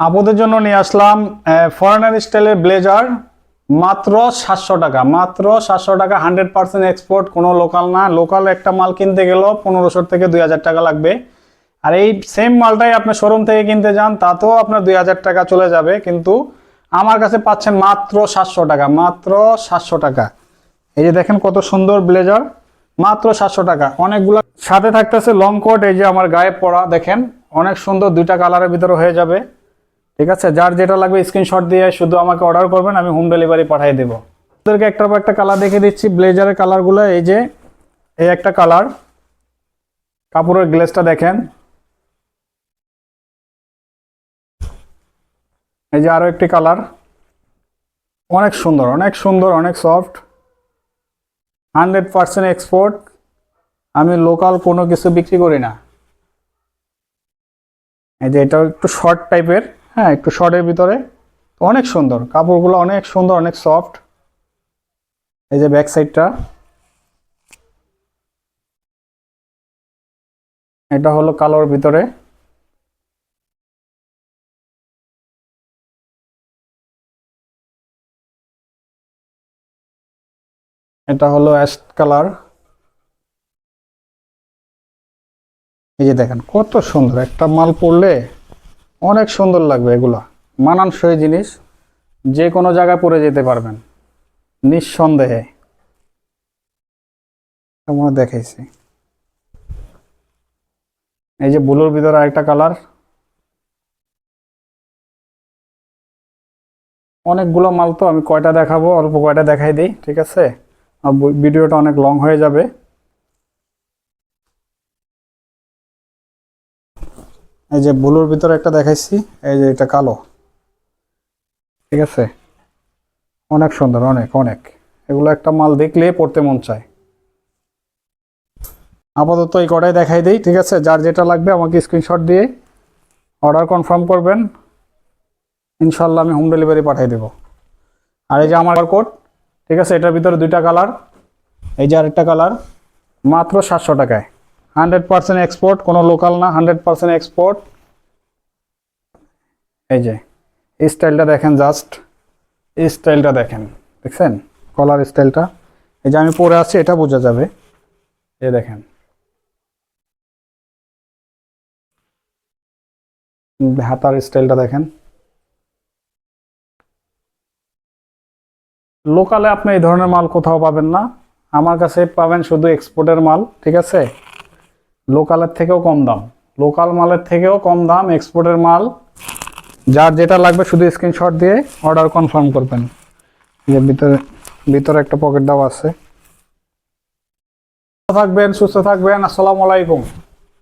আপদের জন্য নিয়ে আসলাম ফরেনার স্টাইলের ব্লেজার মাত্র সাতশো টাকা, মাত্র সাতশো টাকা হান্ড্রেড পার্সেন্ট এক্সপোর্ট কোনো লোকাল না। লোকাল একটা মাল কিনতে গেলেও পনেরোশো থেকে দুই হাজার টাকা লাগবে। আর এই সেম মালটাই আপনি শোরুম থেকে কিনতে যান, তাতেও আপনার দুই হাজার টাকা চলে যাবে। কিন্তু আমার কাছে পাচ্ছেন মাত্র সাতশো টাকা, মাত্র সাতশো টাকা। এই যে দেখেন কত সুন্দর ব্লেজার মাত্র সাতশো টাকা। অনেকগুলো সাথে থাকতেছে লং কোট এই যে আমার গায়ে পরা, দেখেন অনেক সুন্দর দুইটা কালারের ভিতরে হয়ে যাবে। ঠিক আছে? যার যেটা লাগবে স্ক্রিনশট দিয়ে শুধু আমাকে অর্ডার করবেন, আমি হোম ডেলিভারি পাঠিয়ে দেব। আপনাদেরকে একটার পর একটা কালার দেখে দিচ্ছি। ব্লেজারের কালারগুলো এই যে, এই একটা কালার কাপড়ের গ্লেসটা দেখেন। এই যে আরও একটি কালার অনেক সুন্দর অনেক সুন্দর, অনেক সফট হান্ড্রেড পার্সেন্ট এক্সপোর্ট আমি লোকাল কোনো কিছু বিক্রি করি না। এই যে এটা একটু শর্ট টাইপের হ্যাঁ একটু শর্টের ভিতরে। অনেক সুন্দর। কাপড়গুলো অনেক সুন্দর, অনেক সফট এই যে ব্যাক সাইডটা এটা হলো কালোর ভিতরে। এটা হলো অ্যাশ কালার এই যে দেখেন, কত সুন্দর। একটা মাল পরলে অনেক সুন্দর লাগবে এগুলা। মানানসই জিনিস, যে কোনো জায়গায় পরে যেতে পারবেন। নিঃসন্দেহে। মনে দেখাইছি। এই যে ব্লুর ভিতরে আরেকটা কালার। অনেকগুলো মাল তো আমি কয়টা দেখাবো, অল্প কয়টা দেখাই দিই, ঠিক আছে? ভিডিওটা অনেক লং হয়ে যাবে। এই যে ব্লুর ভিতরে একটা দেখাইছি, এই যে এটা কালো। ঠিক আছে? অনেক সুন্দর, অনেক অনেক। এগুলো একটা মাল দেখলে পড়তে মন চায়। আপাতত এই কটাই দেখাই দিই, ঠিক আছে? যার যেটা লাগবে আমাকে স্ক্রিনশট দিয়ে অর্ডার কনফার্ম করবেন। ইনশাল্লাহ আমি হোম ডেলিভারি পাঠিয়ে দেবো। আর এই যে আমার কোড ঠিক আছে? এটার ভিতরে দুইটা কালার এই যে আরেকটা কালার মাত্র সাতশো টাকায়। হান্ড্রেড পার্সেন্ট এক্সপোর্ট, কোনো লোকাল না, হান্ড্রেড পার্সেন্ট এক্সপোর্ট। এই যে, এই স্টাইলটা দেখেন জাস্ট, এই স্টাইলটা দেখেন, দেখছেন? কলার স্টাইলটা। এই যে আমি পরে আছি এটা বোঝা যাবে। এই দেখেন। হাতার স্টাইলটা দেখেন। লোকালে আপনি এই ধরনের মাল কোথাও পাবেন না। আমার কাছে পাবেন শুধু এক্সপোর্টের মাল, ঠিক আছে? লোকালের থেকেও কম দাম। লোকাল মালের থেকেও কম দাম এক্সপোর্টের মাল। যার যেটা লাগবে শুধু স্ক্রিনশট দিয়ে অর্ডার কনফার্ম করবেন। যে ভিতরে ভিতরে একটা পকেট দাও আছে। থাকবেন, সুস্থ থাকবেন, আসসালামু আলাইকুম।